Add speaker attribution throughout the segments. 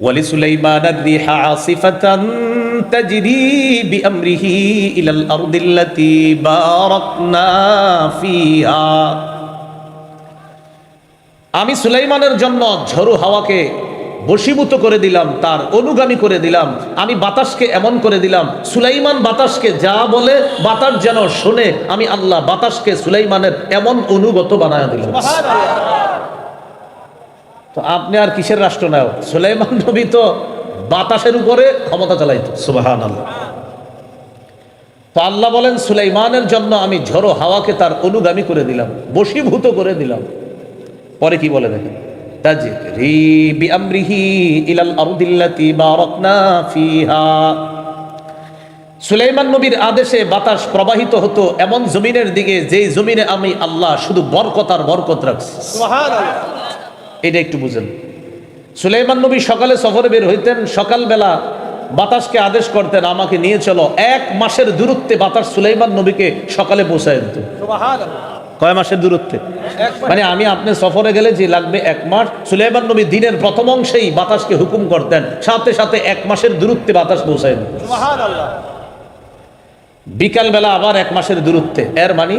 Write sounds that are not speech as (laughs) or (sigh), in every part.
Speaker 1: ওয়ালি আমি সুলাইমানের জন্য ঝরু হাওয়াকে বসীভূত করে দিলাম, তার অনুগামী করে দিলাম, আমি বাতাসকে এমন করে দিলাম, সুলাইমান বাতাসকে যা বলে বাতাস যেন শুনে, আমি আল্লাহ বাতাসকে সুলাইমানের এমন অনুগত বানায় দিলাম। তো আপনি আর কিসের রাষ্ট্রনায়ক সুলাইমান নবী তো বাতাসের উপরে ক্ষমতা চালাইতো। সুবাহান আল্লাহ তো আল্লাহ বলেন সুলাইমানের জন্য আমি ঝড়ো হাওয়াকে তার অনুগামী করে দিলাম বশীভূত করে দিলাম। পরে কি বলে দেখেন? তাজরি বিআমরিহি ইলাল আরদিল্লাতি বারাকনা ফিহা। সুলাইমান নবীর আদেশে বাতাস প্রবাহিত হতো এমন জমিনের দিকে যেই জমিনে আমি আল্লাহ শুধু বরকত আর বরকত রাখছি। এটা একটু বুঝেন। সুলাইমান নবী সকালে সফরে বের হইতেন সকালবেলা বাতাসকে আদেশ করতেন আমাকে নিয়ে চলো। এক মাসের দূরত্বে বাতাস সুলাইমান নবীকে সকালে পৌঁছায় দিত। কয় মাসের দূরত্বে? মানে আমি আপনি সফরে গেলে যে লাগবে এক মাস সুলাইমান নবী দিনের প্রথম অংশেই বাতাসকে হুকুম করতেন সাথে সাথে এক মাসের দূরত্বে বাতাস পৌঁছায় দিত। বিকালবেলা আবার এক মাসের দূরত্বে। এর মানে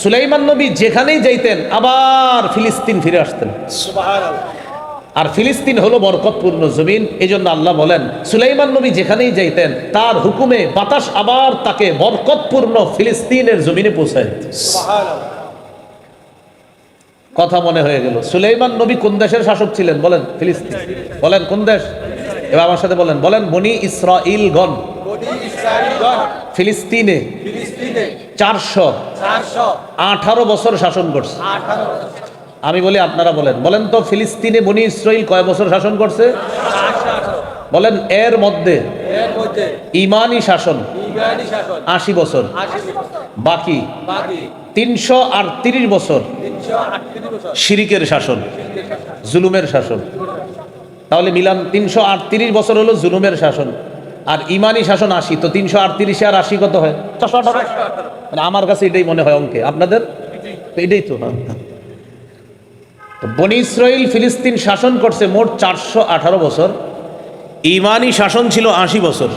Speaker 1: সুলাইমান নবী যেখানেই যাইতেন আবার ফিলিস্তিন ফিরে আসতেন। আর ফিলিস্তিন হলো বরকতপূর্ণ জমিন এই জন্য আল্লাহ বলেন সুলাইমান নবী যেখানেই যাইতেন তার হুকুমে বাতাস আবার তাকে বরকতপূর্ণ ফিলিস্তিনের জমিনে পৌঁছায় কথা মনে হয়ে গেল। সুলাইমান নবী কোন দেশের শাসক ছিলেন? বলেন ফিলিস্তিন। বলেন কোন দেশ? এবার আমার সাথে বলেন। বলেন বনি ইসরাইল গণ ফিলিস্তিনে। চারশো। আঠারো বছর শাসন করছে। আমি বলি আপনারা বলেন। বলেন তো ফিলিস্তিনে বনি ইসরাইল কয় বছর শাসন করছে? বলেন এর মধ্যে ইমানি শাসন আশি বছর। বাকি তিনশো আটত্রিশ বছর শিরিকের শাসন। জুলুমের শাসন। তাহলে মিলান তিনশো আটত্রিশ বছর হলো জুলুমের শাসন। আর ইমানি শাসন আশি, তো তিনশো আটত্রিশে আর আশি কত হয়? চারশো আঠারো। মানে আমার কাছে এটাই মনে হয় অঙ্কে। আপনাদের? এটাই তো হ্যাঁ। বনি ইসরাইল ফিলিস্তিন শাসন করছে মোট চারশো আঠারো বছর। ইমানি শাসন ছিল আশি বছর।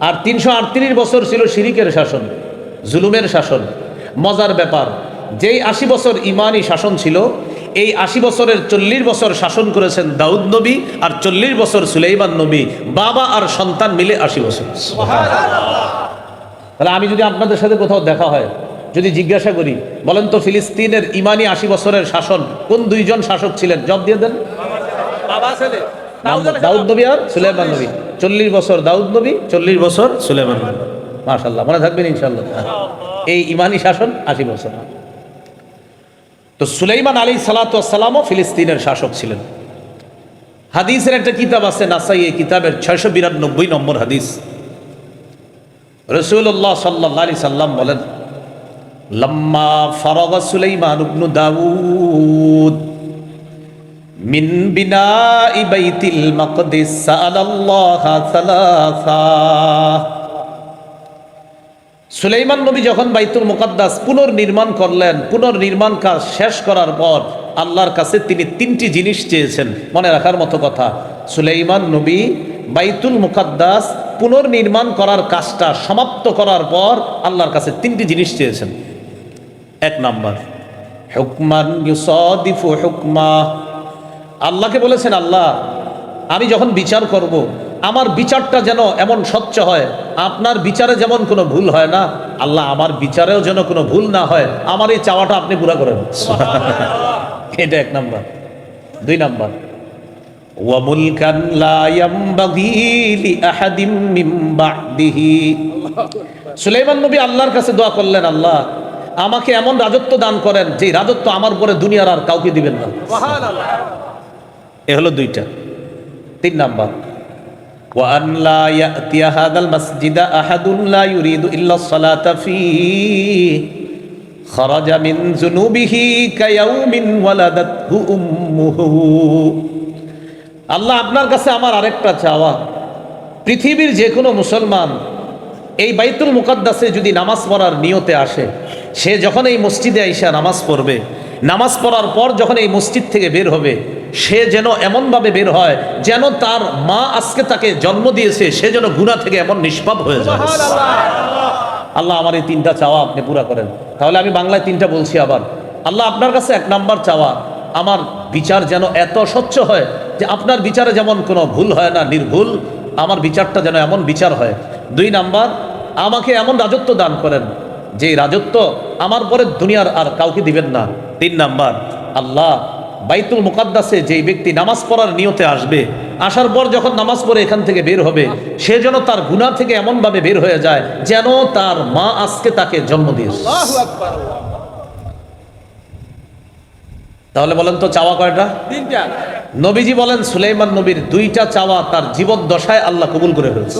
Speaker 1: আর তিনশো আটত্রিশ বছর ছিল শিরিকের শাসন, জুলুমের শাসন। মজার ব্যাপার, যেই আশি বছর ইমানি শাসন ছিল এই আশি বছরের চল্লিশ বছর শাসন করেছেন দাউদ নবী আর চল্লিশ বছর সুলাইমান নবী। বাবা আর সন্তান মিলে আশি বছর। তাহলে আমি যদি আপনাদের সাথে কোথাও দেখা হয় যদি জিজ্ঞাসা করি বলেন তো ফিলিস্তিনের ইমানি আশি বছরের শাসন কোন দুইজন শাসক ছিলেন? জব দিয়ে দেন। দাউদ নবী আর সুলাইমান নবী। চল্লিশ বছর দাউদ নবী চল্লিশ বছর সুলাইমান নবী। মাশাল্লাহ মনে থাকবেন ইনশাল্লাহ এই ইমানি শাসন আশি বছর। তো সুলাইমান আলী সালাতামও ফিলিস্তিনের শাসক ছিলেন। হাদিসের একটা কিতাব আছে, নাসাই এই কিতাবের ছয়শো বিরানব্বই নম্বর হাদিস। রসুল্লাহ সাল্লাহ আলি সাল্লাম বলেন, লম্মা ফারগা সুলাইমান ইবনু দাউদ মিন বিনাই বাইতিল মাকদিস, সাআলাল্লাহ সালাসা। সুলাইমান নবী যখন বাইতুল মুকাদ্দাস পুনর্নির্মাণ করলেন, পুনর্নির্মাণ কাজ শেষ করার পর আল্লাহর কাছে তিনি তিনটি জিনিস চেয়েছেন, মনে রাখার মতো কথা সুলাইমান নবী বাইতুল মুকাদ্দাস পুনর্নির্মাণ করার কাজটা সমাপ্ত করার পর আল্লাহর কাছে তিনটি জিনিস চেয়েছেন এক নাম্বার, হুকমান ইউসাদিফু হুকমা আল্লাহকে বলেছেন, আল্লাহ, আমি যখন বিচার করব। আমার বিচারটা যেন এমন স্বচ্ছ হয় আপনার বিচারে যেমন কোনো ভুল হয় না আল্লাহ আমার বিচারেও যেন কোনো ভুল না হয় আমার এই চাওয়াটা আপনি পুরা করেন। এটা এক নাম্বার। দুই নাম্বার। মিন সুলাইমান নবী আল্লাহর কাছে দোয়া করলেন আল্লাহ আমাকে এমন রাজত্ব দান করেন যে রাজত্ব আমার পরে দুনিয়ার আর কাউকে দিবেন না। এ হলো দুইটা। তিন নাম্বার। وأن لا يأتي هذا المسجد أحد لا يريد إلا الصلاة فيه خرج من ذنوبه كيوم ولدته أمه আল্লাহ আপনার কাছে আমার আরেকটা চাওয়া পৃথিবীর যে কোনো মুসলমান এই বাইতুল মুকাদ্দাসে যদি নামাজ পড়ার নিয়তে আসে সে যখন এই মসজিদে আইসা নামাজ পড়বে নামাজ পড়ার পর যখন এই মসজিদ থেকে বের হবে সে যেন এমনভাবে বের হয় যেন তার মা আজকে তাকে জন্ম দিয়েছে সে যেন গুণা থেকে এমন নিষ্পাপ হয়ে যায়। আল্লাহ আমার এই তিনটা চাওয়া আপনি পুরা করেন। তাহলে আমি বাংলায় তিনটা বলছি আবার। আল্লাহ আপনার কাছে এক নাম্বার চাওয়া আমার বিচার যেন এত স্বচ্ছ হয় যে আপনার বিচারে যেমন কোনো ভুল হয় না নির্ভুল আমার বিচারটা যেন এমন বিচার হয়। দুই নাম্বার আমাকে এমন রাজত্ব দান করেন যে রাজত্ব আমার পরে দুনিয়ার আর কাউকে দিবেন না। তিন নাম্বার আল্লাহ বাইতুল মুকাদ্দাসে যেই ব্যক্তি নামাজ পড়ার নিয়তে আসবে আসার পর যখন নামাজ পড়ে এখান থেকে বের হবে সে যেন তার গুনাহ থেকে এমনভাবে বের হয়ে যায় যেন তার মা আজকে তাকে জন্ম দিয়েছে তাহলে বলেন তো চাওয়া কয়টা?
Speaker 2: তিনটা।
Speaker 1: নবীজি বলেন সুলাইমান নবীর দুইটা চাওয়া তার জীবন দশায় আল্লাহ কবুল করে ফেলছে।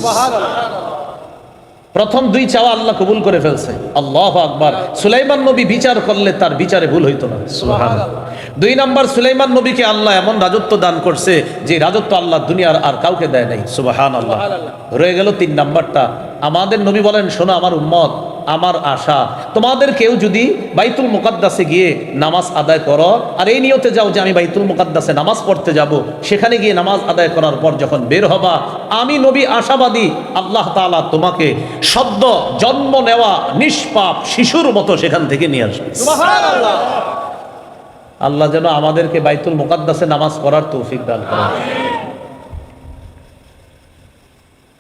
Speaker 1: প্রথম দুই চাওয়া আল্লাহ কবুল করে ফেলছে। আল্লাহ আকবার। সুলাইমান নবী বিচার করলে তার বিচারে ভুল হইতো না। দুই নাম্বার সুলাইমান নবীকে আল্লাহ এমন রাজত্ব দান করছে যে রাজত্ব আল্লাহ দুনিয়ার আর কাউকে দেয় নাই। সুবাহান আল্লাহ রয়ে গেল তিন নম্বরটা। আমাদের নবী বলেন শোনো আমার উম্মত আমার আশা। তোমাদের কেউ যদি বাইতুল মুকাদ্দাসে গিয়ে নামাজ আদায় করো আর এই নিয়তে যাও যে আমি বাইতুল মুকাদ্দাসে নামাজ পড়তে যাব সেখানে গিয়ে নামাজ আদায় করার পর যখন বের হবা আমি নবী আশাবাদী আল্লাহ তাআলা তোমাকে সদ্য জন্ম নেওয়া নিষ্পাপ শিশুর মতো সেখান থেকে নিয়ে আসবে। আল্লাহ যেন আমাদেরকে বাইতুল মুকাদ্দাসে নামাজ পড়ার তৌফিক দান করেন।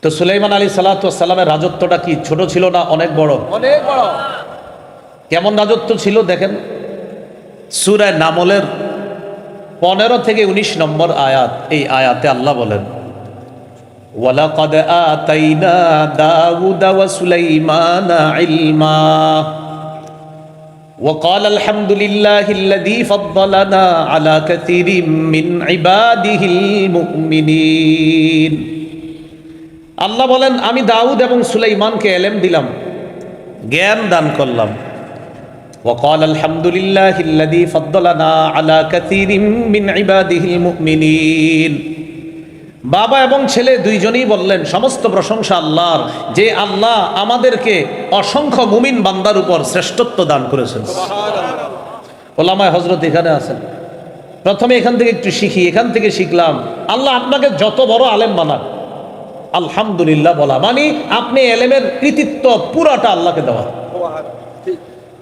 Speaker 1: তো সুলাইমান আলী সালাতামের রাজত্বটা কি ছোট ছিল না অনেক বড়
Speaker 2: অনেক বড়
Speaker 1: কেমন রাজত্ব ছিল দেখেন সুরায় নামলের পনেরো থেকে ১৯ নম্বর আয়াত এই আয়াতে আল্লাহ বলেন ওয়ালাকাদ আতাইনা দাউদা ওয়া সুলাইমানা ইলমা وقال الحمد لله الذي فضلنا على كثير من عباده المؤمنين আল্লাহ বলেন আমি দাউদ এবং সুলাইমানকে এলেম দিলাম জ্ঞান দান করলাম وقال الحمد لله الذي فضلنا على كثير من عباده المؤمنين বাবা এবং ছেলে দুইজনেই বললেন সমস্ত প্রশংসা আল্লাহর যে আল্লাহ আমাদেরকে অসংখ্য মুমিন বান্দার উপর শ্রেষ্ঠত্ব দান করেছেন ওলামায় হজরত এখানে আছেন প্রথমে এখান থেকে একটু শিখি এখান থেকে শিখলাম আল্লাহ আপনাকে যত বড় আলেম বানান আলহামদুলিল্লাহ বলা মানে আপনি এলেমের কৃতিত্ব পুরাটা আল্লাহকে দেওয়া।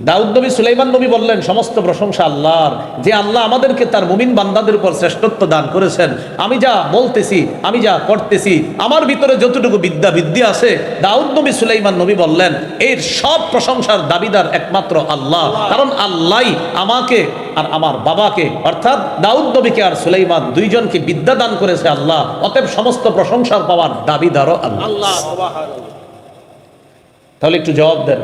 Speaker 1: দাউদ নবী সুলাইমান নবী বললেন সমস্ত প্রশংসা আল্লাহর। যে আল্লাহ আমাদেরকে তার মুমিন বান্দাদের উপর শ্রেষ্ঠত্ব দান করেছেন। আমি যা বলতেছি আমি যা করতেছি আমার ভিতরে যতটুকু বিদ্যা বিদ্যা আছে দাউদ নবী সুলাইমান নবী বললেন এর সব প্রশংসার দাবিদার একমাত্র আল্লাহ। কারণ আল্লাহ আমাকে আর আমার বাবাকে অর্থাৎ দাউদ নবীকে আর সুলাইমান দুইজনকে বিদ্যা দান করেছে আল্লাহ। অতএব সমস্ত প্রশংসার পাওয়ার দাবিদারও আল্লাহ।
Speaker 2: আল্লাহ
Speaker 1: তাহলে একটু জবাব দেন।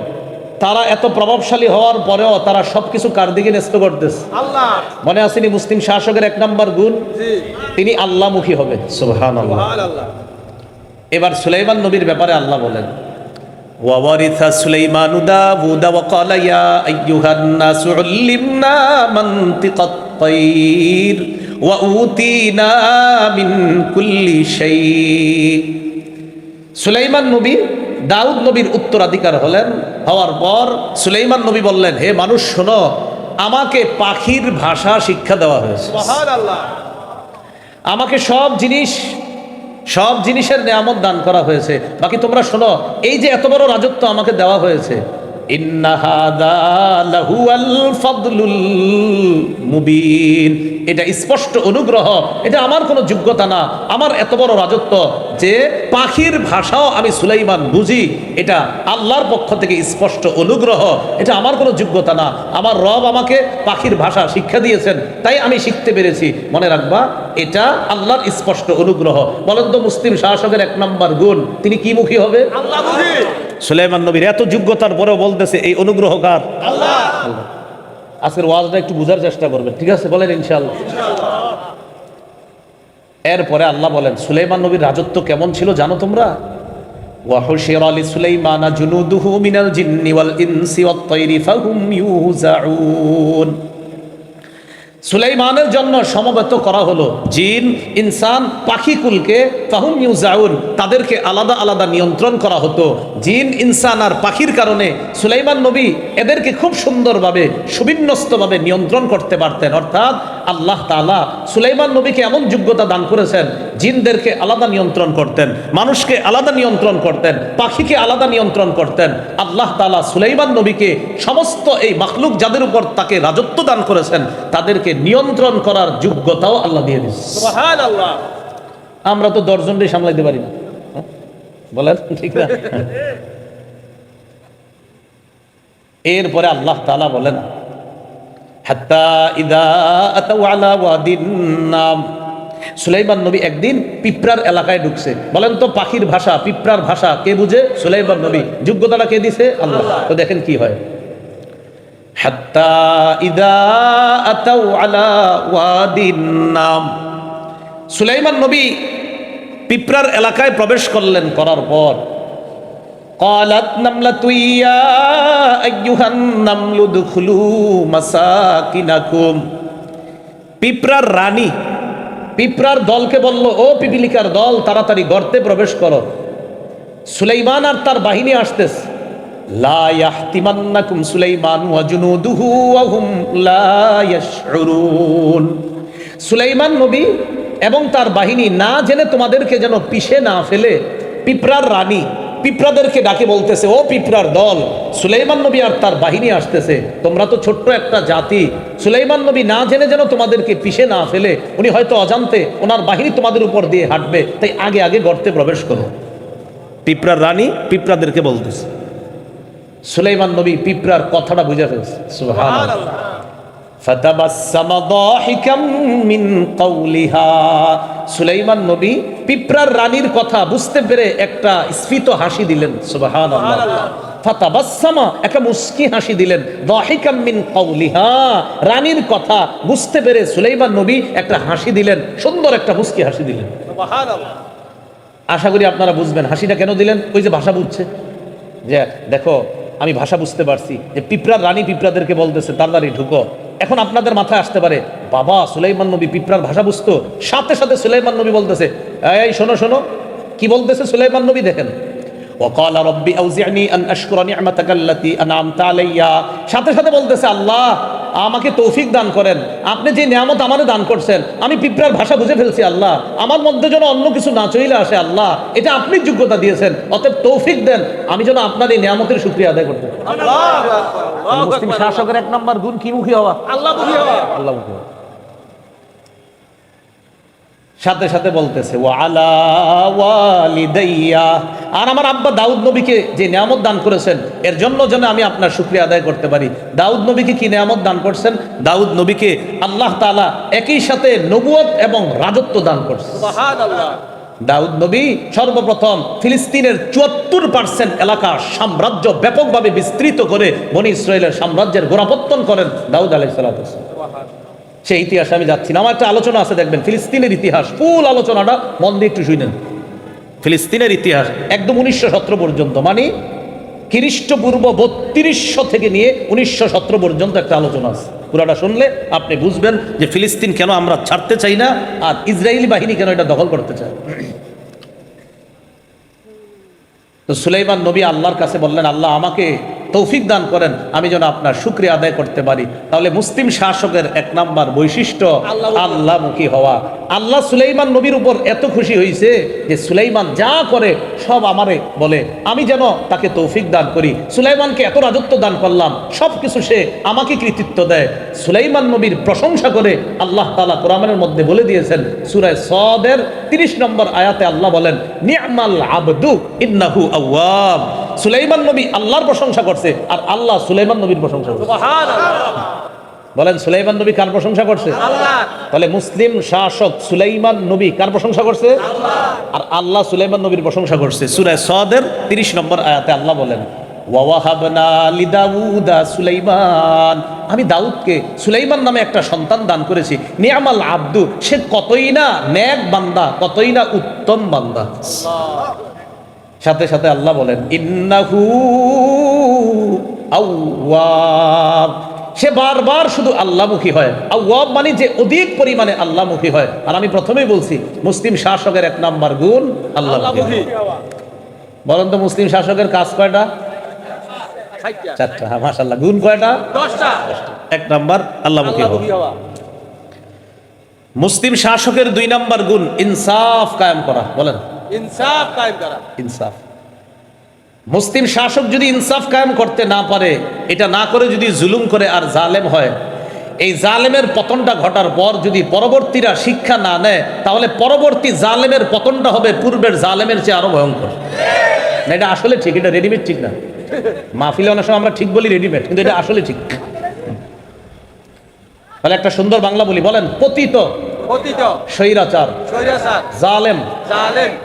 Speaker 1: তারা এত প্রভাবশালী হওয়ার পরেও তারা সবকিছু কার দিকে ন্যস্ত করতেছে
Speaker 2: আল্লাহ
Speaker 1: মনে আসেনি মুসলিম শাসকের এক নম্বর গুণ
Speaker 2: জি
Speaker 1: তিনি আল্লাহমুখী হবে সুবহান আল্লাহ
Speaker 2: আল্লাহ
Speaker 1: এবার সুলাইমান নবীর ব্যাপারে আল্লাহ বলেন وورث سليمان داود وقال يا أيها الناس علمنا منطق الطير وأوتينا من كل شيء সুলাইমান নবী দাউদ নবীর উত্তরাধিকার হলেন। হওয়ার পর সুলাইমান নবী বললেন হে মানুষ শোনো আমাকে পাখির ভাষা শিক্ষা দেওয়া হয়েছে। আমাকে সব জিনিস সব জিনিসের নিয়ামত দান করা হয়েছে। বাকি তোমরা শোনো এই যে এত বড় রাজত্ব আমাকে দেওয়া হয়েছে। মুবিন। এটা স্পষ্ট অনুগ্রহ এটা আমার কোনো যোগ্যতা না আমার এত বড় রাজত্ব যে পাখির ভাষাও আমি সুলাইমান বুঝি এটা আল্লাহর পক্ষ থেকে স্পষ্ট অনুগ্রহ এটা আমার কোনো যোগ্যতা না আমার রব আমাকে পাখির ভাষা শিক্ষা দিয়েছেন তাই আমি শিখতে পেরেছি মনে রাখবা এটা আল্লাহর স্পষ্ট অনুগ্রহ। বলেন তো মুসলিম শাসকের এক নম্বর গুণ তিনি কি মুখী হবে?
Speaker 2: আল্লাহ
Speaker 1: সুলাইমান নবীর এত যোগ্যতার পরেও বলতেছে এই অনুগ্রহ কার?
Speaker 2: আল্লাহ।
Speaker 1: আজকের ওয়াজটা একটু বোঝার চেষ্টা করবেন ঠিক আছে বলেন ইনশাল্লাহ এরপরে আল্লাহ বলেন সুলাইমান নবীর রাজত্ব কেমন ছিল জানো তোমরা وحشر لسليمان جنوده من الجن والإنس والطير فهم يوزعون সুলাইমানের জন্য সমবেত করা হলো। জিন, ইনসান পাখিকুলকে ফাহুম ইউজাউন, তাদেরকে আলাদা আলাদা নিয়ন্ত্রণ করা হতো। জিন, ইনসান আর পাখির কারণে সুলাইমান নবী এদেরকে খুব সুন্দরভাবে, সুবিন্যস্তভাবে নিয়ন্ত্রণ করতে পারতেন। অর্থাৎ আল্লাহ তাআলা সুলাইমান নবীকে এমন যোগ্যতা দান করেছেন জিনদেরকে আলাদা নিয়ন্ত্রণ করতেন মানুষকে আলাদা নিয়ন্ত্রণ করতেন পাখিকে আলাদা নিয়ন্ত্রণ করতেন। আল্লাহ তাআলা সুলাইমান নবীকে সমস্ত এই মাখলুক যাদের উপর তাকে রাজত্ব দান করেছেন তাদেরকে নিয়ন্ত্রণ করার যোগ্যতাও আল্লাহ দিয়ে দিয়েছেন। আমরা তো দশজনকে সামলাইতে পারি না। হ্যাঁ? বলেন ঠিক না? (laughs) এরপরে আল্লাহ তালা বলেন নাম। সুলাইমান নবী একদিন পিঁপড়ার এলাকায় ঢুকছে। বলেন তো পাখির ভাষা, পিঁপড়ার ভাষা কে বুঝে? সুলাইমান নবী। যোগ্যতাটা কে দিছে? আল্লাহ। তো দেখেন কি হয়। নাম। সুলাইমান নবী পিঁপড়ার এলাকায় প্রবেশ করলেন করার পর। قالت نملة يا أيها النمل ادخلوا مساكنكم পিঁপড়ার রানী পিঁপড়ার দলকে বলল ও পিপিলিকার দল তাড়াতাড়ি গর্তে প্রবেশ করো সুলাইমান আর তার বাহিনী আসতেছে লা ইয়াহতিমান্নাকুম সুলাইমান ওয়া জুনুদুহু ওয়া হুম লা ইয়াশউরুন সুলাইমান নবী এবং তার বাহিনী না জেনে তোমাদেরকে যেন পিষে না ফেলে পিঁপড়ার রানী পিঁপড়াদেরকে ডাকে বলতেছে ও পিঁপড়ার দল সুলাইমান নবী আর তার বাহিনী আসতেছে তোমরা তো ছোট্ট একটা জাতি। সুলাইমান নবী না জেনে যেন তোমাদেরকে পিষে না ফেলে উনি হয়তো অজান্তে ওনার বাহিনী তোমাদের উপর দিয়ে হাঁটবে তাই আগে আগে গর্তে প্রবেশ করো। পিঁপড়ার রানী পিঁপড়াদেরকে বলতেছে সুলাইমান নবী পিঁপড়ার কথাটা বুঝে ফেলছে। সুবহানাল্লাহ। ফাতাবাসসামা দাহিকাম মিন সুলাইমান নবী পিঁপড়ার রানীর কথা বুঝতে পেরে একটা স্ফীত হাসি দিলেন ফাতাবাসসামা একটা মুস্কি হাসি দিলেন। মিন রানীর কথা বুঝতে পেরে সুলাইমান নবী একটা হাসি দিলেন সুন্দর একটা মুস্কি হাসি দিলেন। আশা করি আপনারা বুঝবেন হাসিটা কেন দিলেন? ওই যে ভাষা বুঝছে। যে দেখো আমি ভাষা বুঝতে পারছি যে পিঁপড়ার রানী পিঁপড়াদেরকে বলতেছে তাড়াতাড়ি ঢুকো। এখন আপনাদের মাথায় আসতে পারে বাবা সুলাইমান নবী পিঁপড়ার ভাষা বুঝতো সাথে সাথে সুলাইমান নবী বলতেছে এই শোনো শোনো কি বলতেছে সুলাইমান নবী দেখেন وقال ربي أوزعني أن أشكر نعمتك التي أنعمت علي সাথে সাথে বলতেছে আল্লাহ আমাকে তৌফিক দান করেন। আপনি যে নিয়ামত আমারে দান করছেন আমি পিঁপড়ার ভাষা বুঝে ফেলছি আল্লাহ। আমার মধ্যে যেন অন্য কিছু না চলে আসে আল্লাহ। এটা আপনি যোগ্যতা দিয়েছেন অতএব তৌফিক দেন। আমি যেন আপনার এই নিয়ামতের শুক্রিয়া আদায় করতে পারি।
Speaker 2: আল্লাহু আকবার। আল্লাহু
Speaker 1: মুসলিম শাসকের এক নম্বর গুণ কি মুখী হওয়া?
Speaker 2: আল্লাহ হওয়া।
Speaker 1: আল্লাহ মুখী হওয়া। সাথে সাথে বলতেছে ও আলা ওয়ালিদাইয়া আর আমার আব্বা দাউদ নবীকে যে নিয়ামত দান করেছেন এর জন্য যেন আমি আপনার শুক্রিয়া আদায় করতে পারি। দাউদ নবীকে কি নিয়ামত দান করছেন? দাউদ নবীকে আল্লাহ তাআলা একই সাথে নবুয়ত এবং রাজত্ব দান করছেন। দাউদ নবী সর্বপ্রথম ফিলিস্তিনের চুয়াত্তর পার্সেন্ট এলাকা সাম্রাজ্য ব্যাপকভাবে বিস্তৃত করে বনি ইসরায়েলের সাম্রাজ্যের গোড়াপত্তন করেন দাউদ আলাই সেই ইতিহাসে আমি যাচ্ছি না। আমার একটা আলোচনা আছে দেখবেন ফিলিস্তিনের ইতিহাস। ফুল আলোচনাটা মন দিয়ে একটু শুনেন। ফিলিস্তিনের ইতিহাস একদম উনিশশো সতেরো পর্যন্ত মানে খ্রিস্টপূর্ব বত্রিশশো থেকে নিয়ে উনিশশো সতেরো পর্যন্ত একটা আলোচনা আছে। পুরাটা শুনলে আপনি বুঝবেন যে ফিলিস্তিন কেন আমরা ছাড়তে চাই না আর ইসরায়েলি বাহিনী কেন এটা দখল করতে চায়। তো সুলাইমান নবী আল্লাহর কাছে বললেন, আল্লাহ আমাকে তৌফিক দান করেন, আমি যেন আপনার শুক্রিয়া আদায় করতে পারি। তাহলে মুসলিম শাসকের এক নাম্বার বৈশিষ্ট্য।
Speaker 2: আল্লাহমুখী
Speaker 1: হওয়া। আল্লাহ সুলাইমান নবীর উপর এত খুশি হয়েছে যে সুলাইমান যা করে সব আমারে বলে। আমি যেন তাকে তৌফিক দান করি। সুলাইমানকে এত রাজত্ব দান করলাম, সব কিছু সে আমাকে কৃতিত্ব দেয়। সুলাইমান নবীর প্রশংসা করে আল্লাহ তালা কোরআনের মধ্যে বলে দিয়েছেন সুরায় সদের তিরিশ নম্বর আয়াতে আল্লাহ বলেন, নিয়ামাল আবদু ইন্নাহু আওয়াব। সুলাইমান নবী আল্লাহর প্রশংসা করছে আর আল্লাহ সুলাইমান নবীর প্রশংসা করছে। বলেন সুলাইমান নবী কার প্রশংসা করছে? তাহলে মুসলিম শাসক সুলাইমান নবী কার প্রশংসা করছে? আর আল্লাহ সুলাইমান নবীর প্রশংসা করছে। সুরায় সদের তিরিশ নম্বর আয়াতে আল্লাহ বলেন সুলাইমান। আমি দাউদকে সুলাইমান নামে একটা সন্তান দান করেছি। নিয়ামাল আব্দু সে কতই না ন্যাক বান্দা কতই না উত্তম বান্দা। সাথে সাথে আল্লাহ বলেন ইন্নাহু আউয়াব সে বারবার শুধু আল্লাহমুখী হয়। আউয়াব মানে যে অধিক পরিমাণে আল্লাহমুখী হয়। আর আমি প্রথমেই বলছি মুসলিম শাসকের এক নাম্বার গুণ আল্লাহমুখী বলেন তো মুসলিম শাসকের কাজ কয়টা? চারটা। হ্যাঁ গুণ কয়টা?
Speaker 2: দশটা।
Speaker 1: এক নাম্বার আল্লাহমুখী হওয়া। মুসলিম শাসকের দুই নাম্বার গুণ ইনসাফ কায়েম করা। বলেন।
Speaker 2: ইনসাফ কায়েম করা।
Speaker 1: ইনসাফ। মুসলিম শাসক যদি ইনসাফ কায়েম করতে না পারে এটা না করে যদি জুলুম করে আর জালেম হয় এই জালেমের পতনটা ঘটার পর যদি পরবর্তীরা শিক্ষা না নেয় তাহলে পরবর্তী জালেমের পতনটা হবে পূর্বের জালেমের চেয়ে আরও ভয়ঙ্কর। না এটা আসলে ঠিক এটা রেডিমেড ঠিক না। মাহফিলে অনেক সময় আমরা ঠিক বলি রেডিমেড কিন্তু এটা আসলে ঠিক। তাহলে একটা সুন্দর বাংলা বলি বলেন পতিত।
Speaker 2: পতিত।
Speaker 1: স্বৈরাচার। জালেম।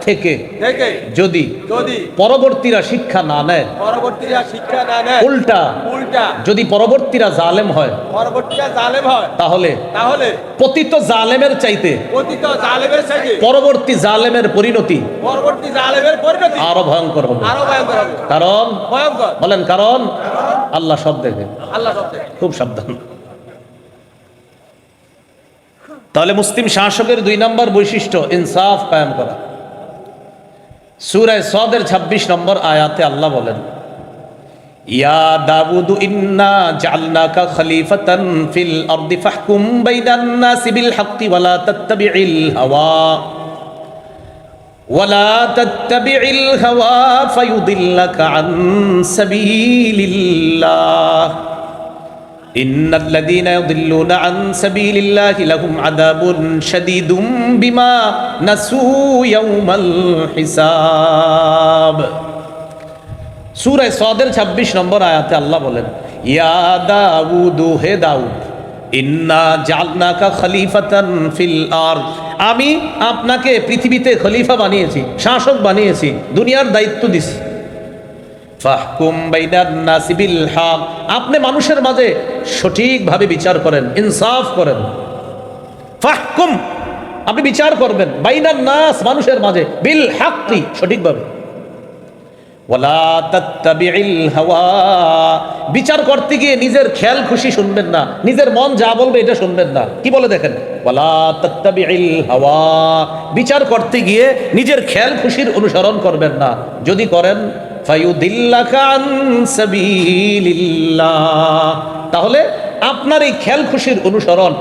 Speaker 1: থেকে
Speaker 2: থেকে।
Speaker 1: যদি
Speaker 2: যদি
Speaker 1: পরবর্তীরা শিক্ষা না নেয়
Speaker 2: পরবর্তীরা শিক্ষা না নেয়
Speaker 1: উল্টা
Speaker 2: উল্টা
Speaker 1: যদি পরবর্তীরা জালেম হয়
Speaker 2: পরবর্তীরা জালেম হয়
Speaker 1: তাহলে
Speaker 2: তাহলে
Speaker 1: পতিত জালেমের চাইতে
Speaker 2: পতিত জালেমের সাথে
Speaker 1: পরবর্তী জালেমের পরিণতি
Speaker 2: পরবর্তী জালেমের পরিণতি
Speaker 1: আরও ভয়ঙ্কর হবে।
Speaker 2: আরও ভয়ঙ্কর হবে।
Speaker 1: কারণ
Speaker 2: ভয়ঙ্কর।
Speaker 1: বলেন কারণ আল্লাহ সব দেখে।
Speaker 2: আল্লাহ সবচেয়ে
Speaker 1: খুব সাবধান। তাহলে মুসলিম শাসকের দুই নম্বর বৈশিষ্ট্য, ইনসাফ কায়াম করা। সুরায় সদের ২৬ নম্বর আয়াতে আল্লাহ বলেন, ইয়া দাউদ ইন্না জাআলনাকা খলিফাতান ফিল আরদি ফাহকুম বাইনান নাসি বিল হাক্কি ওয়ালা তাত্তাবি'ল হাওয়া। ওয়ালা তাত্তাবি'ল হাওয়া ফায়ুদিল্লাকা আন সাবিলিল্লাহ। الله إن الذين يضلون عن سبيل الله لهم عذاب شديد بما نسوا يوم الحساب সূরা সদের 26 নম্বর আয়াতে আল্লাহ বলেন ইয়া দাউদ হে দাউদ ইন্না জালনাকা খলিফাতান ফিল আরদ আমি আপনাকে পৃথিবীতে খলিফা বানিয়েছি শাসক বানিয়েছি দুনিয়ার দায়িত্ব দিছি আপনি মানুষের মাঝে সঠিকভাবে বিচার করেন, ইনসাফ করেন। ফাহকুম, আপনি বিচার করবেন। বাইনার নাস মানুষের মাঝে, বিল হাক্কি সঠিকভাবে। বিচার করতে গিয়ে নিজের খেয়াল খুশি শুনবেন না, নিজের মন যা বলবে এটা শুনবেন না। কি বলে দেখেন? হাওয়া। বিচার করতে গিয়ে নিজের খেয়াল খুশির অনুসরণ করবেন না। যদি করেন তাহলে আপনার এই খেয়াল খুশির অনুসরণ